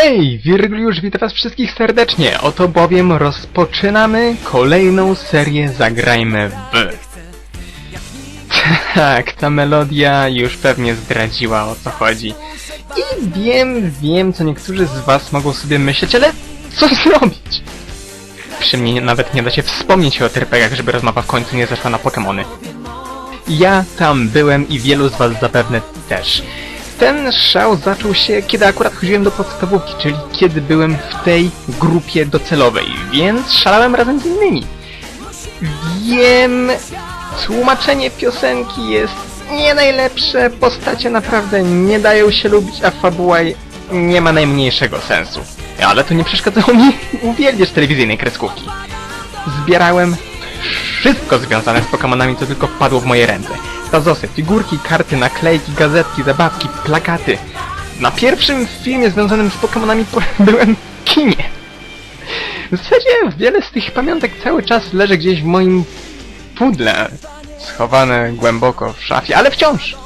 Hej, Wirgliusz, witam was wszystkich serdecznie. Oto bowiem rozpoczynamy kolejną serię Zagrajmy w. Tak, ta melodia już pewnie zdradziła o co chodzi. I wiem, wiem, co niektórzy z was mogą sobie myśleć, ale co zrobić? Przy mnie nawet nie da się wspomnieć o terpegach, żeby rozmowa w końcu nie zeszła na Pokémony. Ja tam byłem i wielu z was zapewne też. Ten szał zaczął się, kiedy akurat chodziłem do podstawówki, czyli kiedy byłem w tej grupie docelowej, więc szalałem razem z innymi. Wiem, tłumaczenie piosenki jest nie najlepsze, postacie naprawdę nie dają się lubić, a fabuła nie ma najmniejszego sensu. Ale to nie przeszkadzało mi uwielbiać telewizyjnej kreskówki. Zbierałem wszystko związane z Pokemonami, co tylko wpadło w moje ręce. Stazosy, figurki, karty, naklejki, gazetki, zabawki, plakaty. Na pierwszym filmie związanym z Pokemonami po- byłem w kinie. W zasadzie wiele z tych pamiątek cały czas leży gdzieś w moim pudle, schowane głęboko w szafie, ale wciąż.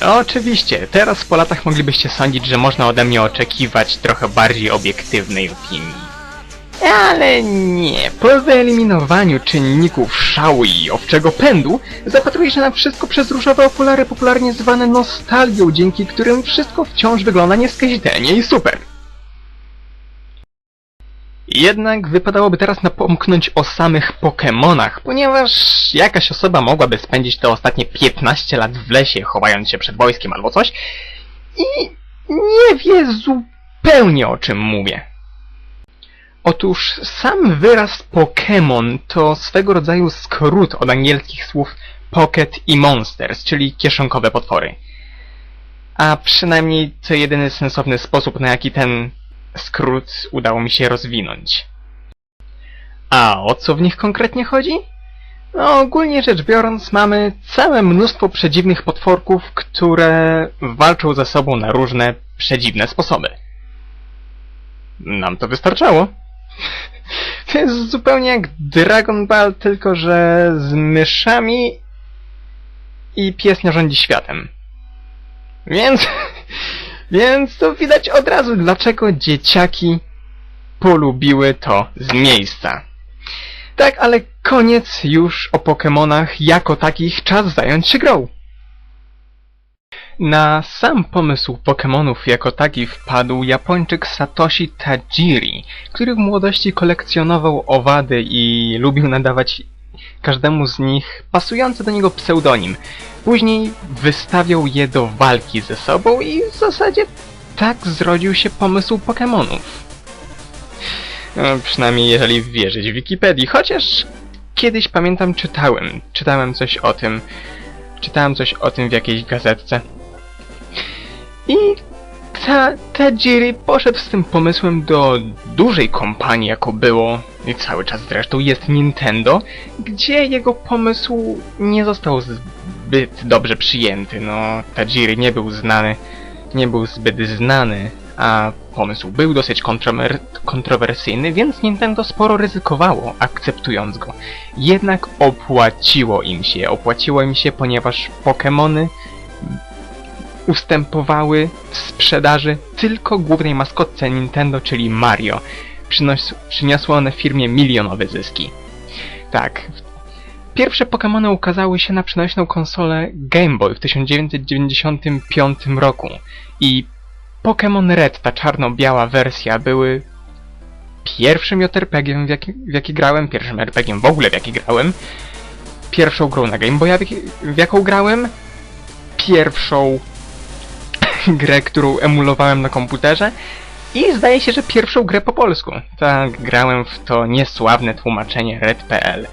Oczywiście, teraz po latach moglibyście sądzić, że można ode mnie oczekiwać trochę bardziej obiektywnej opinii. Ale nie, po wyeliminowaniu czynników szału i owczego pędu, zapatruje się na wszystko przez różowe okulary popularnie zwane nostalgią, dzięki którym wszystko wciąż wygląda nieskazitelnie i super. Jednak wypadałoby teraz napomknąć o samych Pokemonach, ponieważ jakaś osoba mogłaby spędzić te ostatnie 15 lat w lesie, chowając się przed wojskiem albo coś i nie wie zupełnie o czym mówię. Otóż sam wyraz Pokémon to swego rodzaju skrót od angielskich słów Pocket i Monsters, czyli kieszonkowe potwory. A przynajmniej to jedyny sensowny sposób, na jaki ten skrót udało mi się rozwinąć. A o co w nich konkretnie chodzi? No, ogólnie rzecz biorąc, mamy całe mnóstwo przedziwnych potworków, które walczą ze sobą na różne przedziwne sposoby. Nam to wystarczało. To jest zupełnie jak Dragon Ball, tylko że z myszami i pies nie rządzi światem. Więc, więc to widać od razu, dlaczego dzieciaki polubiły to z miejsca. Tak, ale koniec już o Pokémonach jako takich, czas zająć się grą. Na sam pomysł Pokémonów jako taki wpadł Japończyk Satoshi Tajiri, który w młodości kolekcjonował owady i lubił nadawać każdemu z nich pasujący do niego pseudonim. Później wystawiał je do walki ze sobą i w zasadzie tak zrodził się pomysł Pokémonów. No, przynajmniej jeżeli wierzyć Wikipedii, chociaż kiedyś pamiętam czytałem, czytałem coś o tym, czytałem coś o tym w jakiejś gazetce. I ta, Tajiri poszedł z tym pomysłem do dużej kompanii, jako było i cały czas zresztą jest Nintendo, gdzie jego pomysł nie został zbyt dobrze przyjęty. No, Tajiri nie był znany, nie był zbyt znany, a pomysł był dosyć kontrower kontrowersyjny, więc Nintendo sporo ryzykowało, akceptując go. Jednak opłaciło im się, opłaciło im się, ponieważ Pokémony ustępowały w sprzedaży tylko głównej maskotce Nintendo, czyli Mario. Przynos przyniosły one firmie milionowe zyski. Tak. Pierwsze Pokémony ukazały się na przenośną konsolę Game Boy w 1995 roku i Pokémon Red, ta czarno-biała wersja, były pierwszym JRPG-iem, w jaki, w jaki grałem, pierwszym RPG-iem w ogóle, w jaki grałem, pierwszą grą na Game Boya, w, w jaką grałem, pierwszą grę, którą emulowałem na komputerze i zdaje się, że pierwszą grę po polsku. Tak, grałem w to niesławne tłumaczenie Red.pl.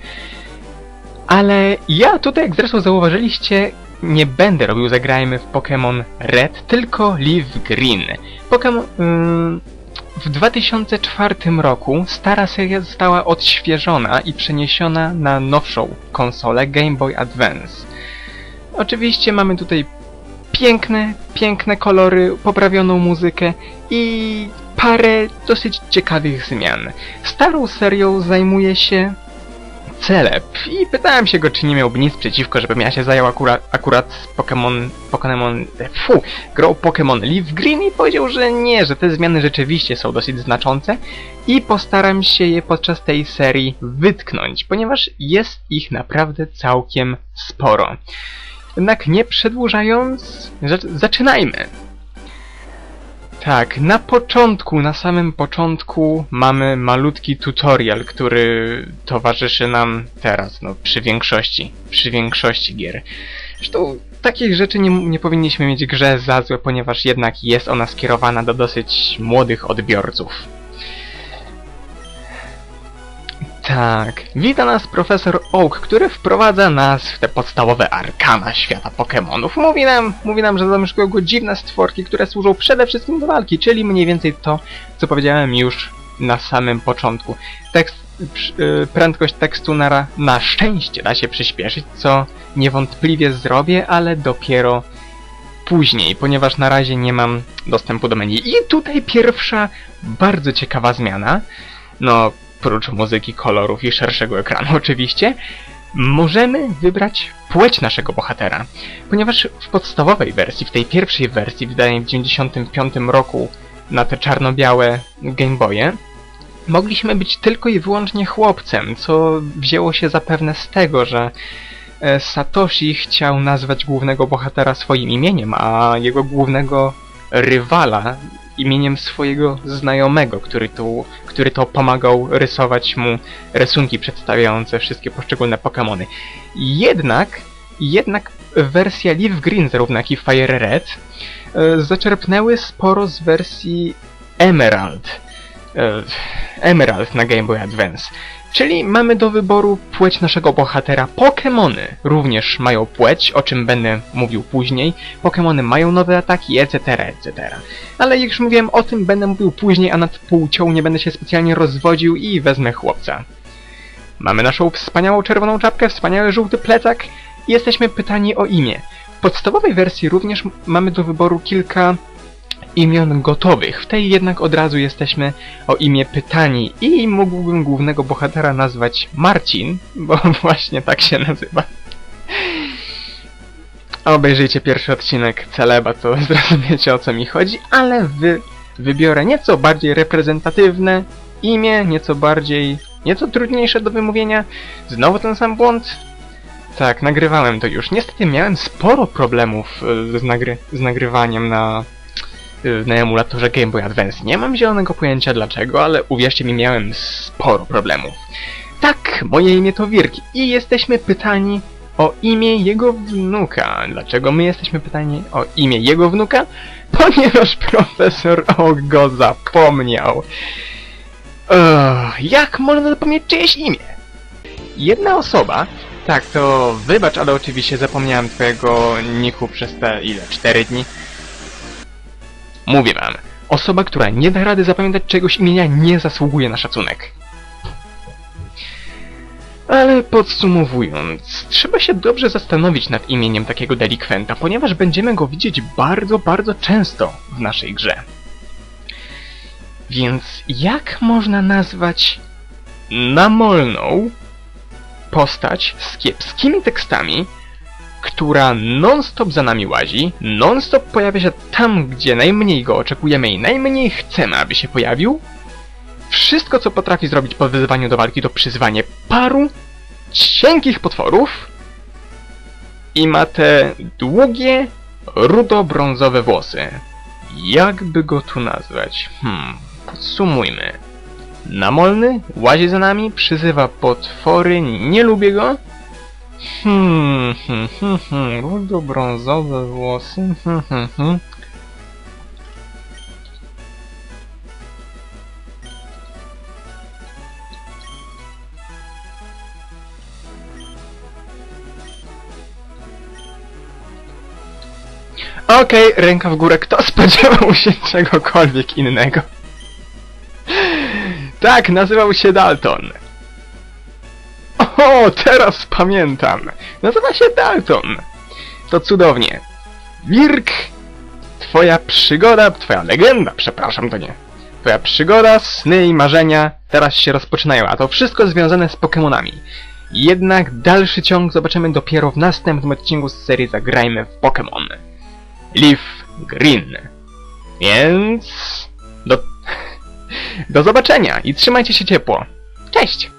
Ale ja tutaj, jak zresztą zauważyliście, nie będę robił Zagrajmy w Pokémon Red, tylko Leaf Green. Pokémon... Ym, w 2004 roku stara seria została odświeżona i przeniesiona na nowszą konsolę Game Boy Advance. Oczywiście mamy tutaj piękne, piękne kolory, poprawioną muzykę i parę dosyć ciekawych zmian. Starą serią zajmuje się Celeb i pytałem się go, czy nie miałby nic przeciwko, żebym ja się zajął akurat, akurat Pokémon, Pokémon, fu, grą Pokémon Leaf Green i powiedział, że nie, że te zmiany rzeczywiście są dosyć znaczące i postaram się je podczas tej serii wytknąć, ponieważ jest ich naprawdę całkiem sporo. Jednak nie przedłużając, zac- zaczynajmy! Tak, na początku, na samym początku mamy malutki tutorial, który towarzyszy nam teraz, no przy większości, przy większości gier. Zresztą takich rzeczy nie, nie powinniśmy mieć grze za złe, ponieważ jednak jest ona skierowana do dosyć młodych odbiorców. Tak, wita nas profesor Oak, który wprowadza nas w te podstawowe arkana świata Pokémonów. Mówi nam, mówi nam, że zamieszkują go dziwne stworki, które służą przede wszystkim do walki, czyli mniej więcej to, co powiedziałem już na samym początku. Tekst, y, prędkość tekstu na, na szczęście da się przyspieszyć, co niewątpliwie zrobię, ale dopiero później, ponieważ na razie nie mam dostępu do menu. I tutaj pierwsza bardzo ciekawa zmiana. No, prócz muzyki, kolorów i szerszego ekranu oczywiście, możemy wybrać płeć naszego bohatera. Ponieważ w podstawowej wersji, w tej pierwszej wersji, wydanej w 95 roku na te czarno-białe Game Boye, mogliśmy być tylko i wyłącznie chłopcem, co wzięło się zapewne z tego, że e, Satoshi chciał nazwać głównego bohatera swoim imieniem, a jego głównego rywala imieniem swojego znajomego, który to, który to pomagał rysować mu rysunki przedstawiające wszystkie poszczególne Pokémony. Jednak, jednak wersja Leaf Green, zarówno jak i Fire Red, e, zaczerpnęły sporo z wersji Emerald. E, Emerald na Game Boy Advance. Czyli mamy do wyboru płeć naszego bohatera. Pokémony również mają płeć, o czym będę mówił później. Pokémony mają nowe ataki, etc., etc. Ale jak już mówiłem, o tym będę mówił później, a nad płcią nie będę się specjalnie rozwodził i wezmę chłopca. Mamy naszą wspaniałą czerwoną czapkę, wspaniały żółty plecak i jesteśmy pytani o imię. W podstawowej wersji również mamy do wyboru kilka imion gotowych. W tej jednak od razu jesteśmy o imię pytani i mógłbym głównego bohatera nazwać Marcin, bo właśnie tak się nazywa. Obejrzyjcie pierwszy odcinek Celeba, to zrozumiecie o co mi chodzi, ale wy wybiorę nieco bardziej reprezentatywne imię, nieco bardziej, nieco trudniejsze do wymówienia. Znowu ten sam błąd? Tak, nagrywałem to już. Niestety miałem sporo problemów e, z, nagry z nagrywaniem na na emulatorze Game Boy Advance. Nie mam zielonego pojęcia dlaczego, ale uwierzcie mi, miałem sporo problemów. Tak, moje imię to Wirk i jesteśmy pytani o imię jego wnuka. Dlaczego my jesteśmy pytani o imię jego wnuka? Ponieważ profesor Oak go zapomniał. Jak można zapomnieć czyjeś imię? Jedna osoba, tak to wybacz, ale oczywiście zapomniałem twojego niku przez te ile? 4 dni? Mówię wam, osoba, która nie da rady zapamiętać czegoś imienia, nie zasługuje na szacunek. Ale podsumowując, trzeba się dobrze zastanowić nad imieniem takiego delikwenta, ponieważ będziemy go widzieć bardzo, bardzo często w naszej grze. Więc jak można nazwać namolną postać z kiepskimi tekstami, która non-stop za nami łazi, non-stop pojawia się tam, gdzie najmniej go oczekujemy i najmniej chcemy, aby się pojawił. Wszystko, co potrafi zrobić po wyzywaniu do walki, to przyzwanie paru cienkich potworów i ma te długie, rudo-brązowe włosy. Jakby go tu nazwać? Hmm, podsumujmy. Namolny łazi za nami, przyzywa potwory, nie lubię go, Hmm, hmm, hmm, hmm, rudo-brązowe włosy, hmm, hmm, hmm. Okej, ręka w górę, kto spodziewał się czegokolwiek innego? Tak, nazywał się Dalton. O, teraz pamiętam. Nazywa się Dalton. To cudownie. Wirk, twoja przygoda, twoja legenda, przepraszam, to nie. Twoja przygoda, sny i marzenia teraz się rozpoczynają, a to wszystko związane z Pokémonami. Jednak dalszy ciąg zobaczymy dopiero w następnym odcinku z serii Zagrajmy w Pokémon. Leaf Green. Więc... Do... Do zobaczenia i trzymajcie się ciepło. Cześć!